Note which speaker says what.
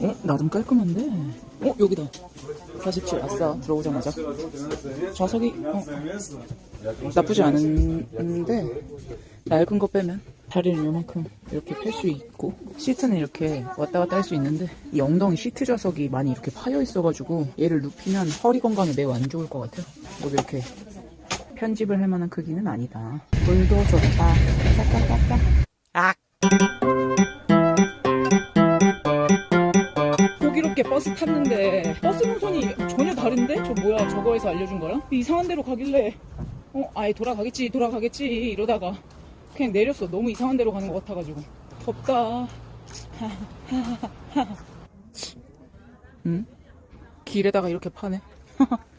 Speaker 1: 어? 나름 깔끔한데? 어? 여기다. 47 아싸. 들어오자마자. 좌석이 어, 나쁘지 않은데? 낡은 거 빼면 다리를 요만큼 이렇게 펼 수 있고 시트는 이렇게 왔다 갔다 할 수 있는데 이 엉덩이 시트 좌석이 많이 이렇게 파여 있어가지고 얘를 눕히면 허리 건강에 매우 안 좋을 것 같아요. 여기 이렇게 편집을 할 만한 크기는 아니다. 물도 좋다. 까까까까 호기롭게 버스 탔는데 버스 노선이 전혀 다른데? 저 뭐야 저거에서 알려준 거랑? 이상한 데로 가길래 어 아예 돌아가겠지 돌아가겠지 이러다가 그냥 내렸어 너무 이상한 데로 가는 것 같아가지고 덥다 응? 길에다가 이렇게 파네